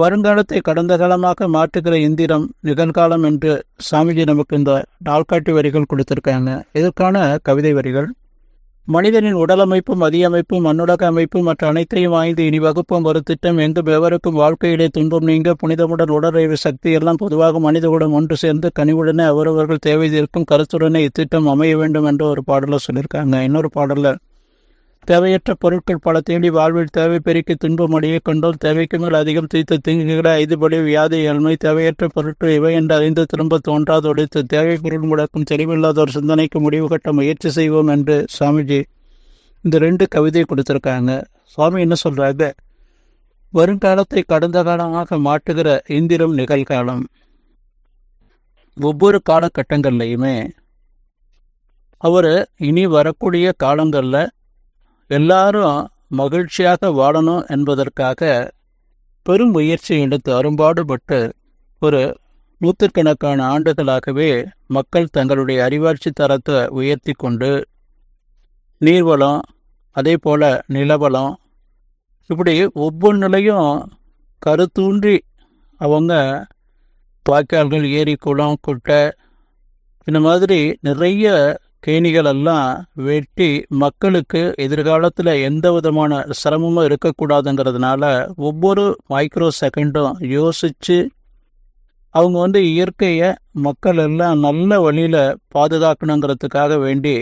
வருங்காலத்தை கடந்த காலமாக மாற்றுகிற இந்திரம் நிகழ்காலம் என்று சாமிஜி நமக்கு இந்த நாள்காட்டி வரிகள் கொடுத்திருக்காங்க. இதற்கான கவிதை வரிகள். மனிதனின் உடலமைப்பும் மதியமைப்பும் மண்ணுலக அமைப்பு மற்ற அனைத்தையும் வாய்ந்து இனி வகுப்பும். ஒரு திட்டம் எங்கு எவருக்கும் வாழ்க்கையிலே துன்பம் நீங்க புனிதமுடன் உடலறிவு சக்தி எல்லாம் பொதுவாக மனிதகுடன் ஒன்று சேர்ந்து கனிவுடனே அவரவர்கள் தேவை இருக்கும் கருத்துடனே இத்திட்டம் அமைய வேண்டும் என்று ஒரு பாடலில் சொல்லியிருக்காங்க. இன்னொரு பாடலில் தேவையற்ற பொருட்கள் பல தேடி வாழ்வில் தேவை பெருக்கி துன்பம் அடைய கொண்டோம் தேவைக்கு மேல் அதிகம் தீர்த்த தீங்குகளை ஐதுபடி வியாதி ஏழ்மை தேவையற்ற பொருட்கள் இவை என்று அறிந்து திரும்ப தோன்றாது தேவை பொருள் முடக்கும் தெளிவில்லாத ஒரு சிந்தனைக்கு முடிவு கட்ட முயற்சி செய்வோம் என்று சாமிஜி இந்த ரெண்டு கவிதையை கொடுத்துருக்காங்க. சுவாமி என்ன சொல்கிறாங்க வருங்காலத்தை கடந்த காலமாக மாற்றுகிற இந்திரம் நிகழ்காலம். ஒவ்வொரு காலகட்டங்கள்லையுமே அவர் இனி வரக்கூடிய காலங்களில் எல்லாரும் மகிழ்ச்சியாக வாழணும் என்பதற்காக பெரும் முயற்சி எடுத்து அரும்பாடுபட்டு ஒரு நூற்றுக்கணக்கான ஆண்டுகளாகவே மக்கள் தங்களுடைய அறிவாட்சி தரத்தை உயர்த்தி கொண்டு நீர்வளம் அதே போல் நிலவளம் இப்படி ஒவ்வொன்றிலையும் கருத்தூன்றி அவங்க வாய்க்கால்கள் ஏரி குளம் குட்டை இந்த மாதிரி நிறைய கேணிகளெல்லாம் வெட்டி மக்களுக்கு எதிர்காலத்தில் எந்த விதமான சிரமமும் இருக்கக்கூடாதுங்கிறதுனால ஒவ்வொரு மைக்ரோ செகண்டும் யோசித்து அவங்க வந்து இயற்கையை மக்கள் எல்லாம் நல்ல வழியில் பாதுகாக்கணுங்கிறதுக்காக வேண்டி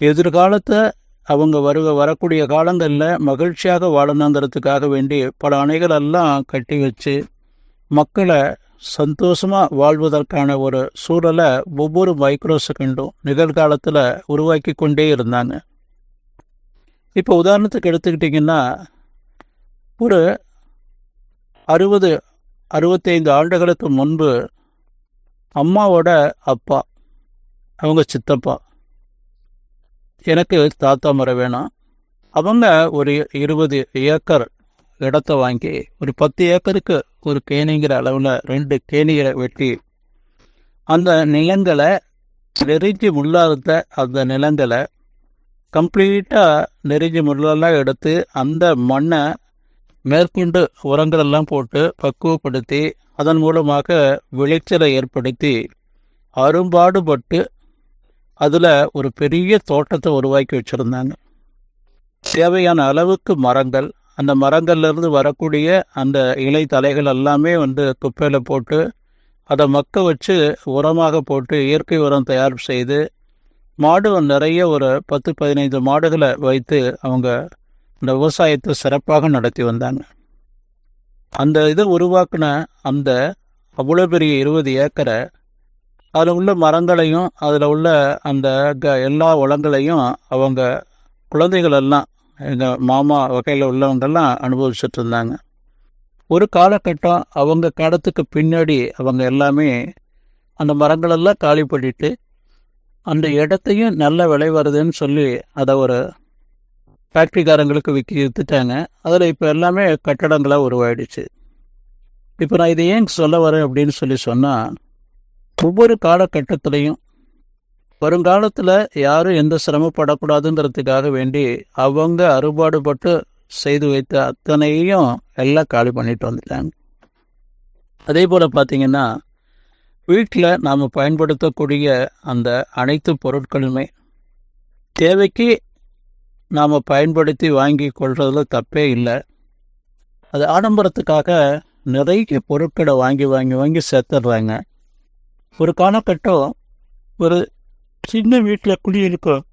எதிர்காலத்தை அவங்க வருக வரக்கூடிய காலங்களில் மகிழ்ச்சியாக வாழணுங்கிறதுக்காக வேண்டி பல அணைகள் எல்லாம் கட்டி வச்சு மக்களை சந்தோஷமாக வாழ்வதற்கான ஒரு சூழலை ஒவ்வொரு மைக்ரோ செகண்டும் நிகழ்காலத்தில் உருவாக்கி கொண்டே இருந்தாங்க. இப்போ உதாரணத்துக்கு எடுத்துக்கிட்டிங்கன்னா ஒரு அறுபது அறுபத்தைந்து ஆண்டுகளுக்கு முன்பு அம்மாவோட அப்பா அவங்க சித்தப்பா எனக்கு தாத்தா முறை வேணாம். அவங்க ஒரு இருபது ஏக்கர் இடத்த வாங்கி ஒரு பத்து ஏக்கருக்கு ஒரு கேணிங்கிற அளவில் ரெண்டு கேணிகளை வெட்டி அந்த நிலங்களை நெறிஞ்சி முள்ளாத அந்த நிலங்களை கம்ப்ளீட்டாக நெறிஞ்சி முள்ளெல்லாம் எடுத்து அந்த மண்ணை மேற்கொண்டு உரங்களெல்லாம் போட்டு பக்குவப்படுத்தி அதன் மூலமாக விளைச்சலை ஏற்படுத்தி அரும்பாடுபட்டு அதில் ஒரு பெரிய தோட்டத்தை உருவாக்கி வச்சுருந்தாங்க. தேவையான அளவுக்கு மரங்கள் அந்த மரங்கள்லேருந்து வரக்கூடிய அந்த இலை தலைகள் எல்லாமே வந்து குப்பையில் போட்டு அதை மக்க வச்சு உரமாக போட்டு இயற்கை உரம் தயார் செய்து மாடு நிறைய ஒரு பத்து பதினைந்து மாடுகளை வைத்து அவங்க இந்த விவசாயத்தை சிறப்பாக நடத்தி வந்தாங்க. அந்த இதை உருவாக்கின அந்த அவ்வளோ பெரிய இருபது ஏக்கரை அதில் உள்ள மரங்களையும் அதில் உள்ள அந்த க எல்லா வளங்களையும் அவங்க குழந்தைகள் எல்லாம் எங்கள் மாமா வகையில் உள்ளவங்கெல்லாம் அனுபவிச்சுட்டு இருந்தாங்க ஒரு காலகட்டம் அவங்க காலத்துக்கு பின்னாடி அவங்க எல்லாமே அந்த மரங்களெல்லாம் காலி பண்ணிட்டு அந்த இடத்தையும் நல்ல விளைவருதுன்னு சொல்லி அதை ஒரு ஃபேக்ட்ரிக்காரங்களுக்கு விற்கி விற்றுட்டாங்க அதில் இப்போ எல்லாமே கட்டடங்களாக உருவாயிடுச்சு. இப்போ நான் இதை ஏன் சொல்ல வரேன் அப்படின்னு சொல்லி சொன்னால் ஒவ்வொரு காலகட்டத்துலேயும் வருங்காலத்தில் யாரும் எந்த சிரமப்படக்கூடாதுங்கிறதுக்காக வேண்டி அவங்க அறுபாடுபட்டு செய்து வைத்த அத்தனையும் எல்லாம் காலி பண்ணிட்டு வந்துட்டாங்க. அதே போல் பார்த்தீங்கன்னா வீட்டில் நாம் பயன்படுத்தக்கூடிய அந்த அனைத்து பொருட்களுமே தேவைக்கு நாம் பயன்படுத்தி வாங்கி கொள்றதுல தப்பே இல்லை. அது ஆடம்பரத்துக்காக நிறைய பொருட்களை வாங்கி வாங்கி வாங்கி சேர்த்துடுறாங்க. ஒரு காலகட்டம் ஒரு சின்ன வீட்டில் குடியிருக்கோம்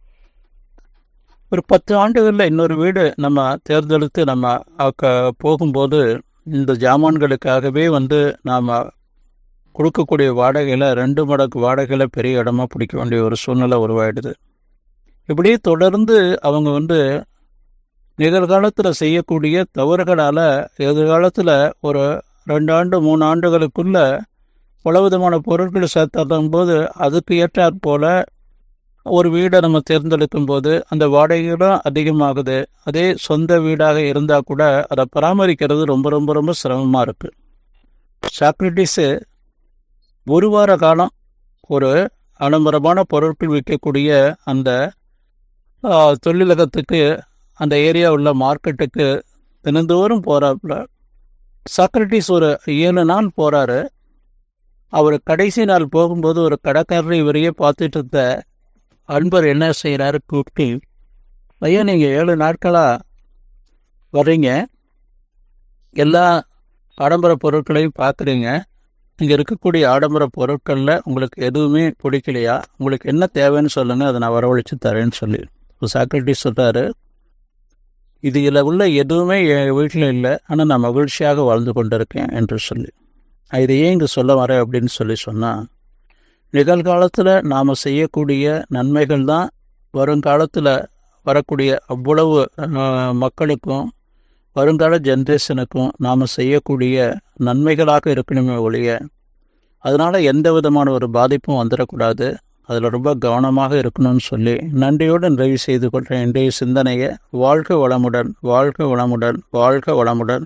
ஒரு பத்து ஆண்டுகளில் இன்னொரு வீடு நம்ம தேர்ந்தெடுத்து நம்ம அக்க போகும்போது இந்த ஜாமான்களுக்காகவே வந்து நாம் கொடுக்கக்கூடிய வாடகையில் ரெண்டு மடங்கு வாடகையில் பெரிய இடமா பிடிக்க வேண்டிய ஒரு சூழ்நிலை உருவாயிடுது. இப்படியே தொடர்ந்து அவங்க வந்து நிகழ்காலத்தில் செய்யக்கூடிய தவறுகளால் எதிர்காலத்தில் ஒரு ரெண்டு ஆண்டு மூணு ஆண்டுகளுக்குள்ள பல விதமான பொருட்கள் சேர்த்தடும் போது அதுக்கு ஏற்றாற்போல் ஒரு வீடை நம்ம தேர்ந்தெடுக்கும் போது அந்த வாடகைகளும் அதிகமாகுது. அதே சொந்த வீடாக இருந்தால் கூட அதை பராமரிக்கிறது ரொம்ப ரொம்ப ரொம்ப சிரமமாக இருக்குது சாக்ரட்டிஸு ஒரு வார காலம் ஒரு அலம்பரமான பொருட்கள் விற்கக்கூடிய அந்த தொழிலகத்துக்கு அந்த ஏரியா உள்ள மார்க்கெட்டுக்கு தினந்தோறும் போகிறாப்புல சாக்ரட்டிஸ் ஒரு ஏழு நாள் போகிறாரு அவர் கடைசி நாள் போகும்போது ஒரு கடைக்காரரை இவரையே பார்த்துட்டு இருந்த அன்பர் என்ன செய்கிறாரு கூப்பிட்டு ஐயா நீங்கள் ஏழு நாட்களாக வர்றீங்க. எல்லா ஆடம்பர பொருட்களையும் பார்க்குறீங்க இங்கே இருக்கக்கூடிய ஆடம்பர பொருட்களில் உங்களுக்கு எதுவுமே பிடிக்கலையா? உங்களுக்கு என்ன தேவைன்னு சொல்லுங்கள் அதை நான் வரவழைச்சு தரேன்னு சொல்லி. சாக்ரட்டிஸ் சொல்கிறாரு இதில் உள்ள எதுவுமே என் வீட்டில் இல்லை. ஆனால் நான் மகிழ்ச்சியாக வாழ்ந்து கொண்டிருக்கேன் என்று சொல்லி. இதை ஏன் இங்கே சொல்ல வரேன் அப்படின்னு சொல்லி சொன்னால் நிகழ்காலத்தில் நாம் செய்யக்கூடிய நன்மைகள் தான் வருங்காலத்தில் வரக்கூடிய அவ்வளவு மக்களுக்கும் வருங்கால ஜென்ரேஷனுக்கும் நாம் செய்யக்கூடிய நன்மைகளாக இருக்கணுமே ஒழிய அதனால் எந்த விதமான ஒரு பாதிப்பும் வந்துடக்கூடாது. அதில் ரொம்ப கவனமாக இருக்கணும்னு சொல்லி நன்றியோடு நிறைவு செய்து கொள்கிறேன் இன்றைய சிந்தனையை வாழ்க வளமுடன் வாழ்க வளமுடன் வாழ்க வளமுடன்.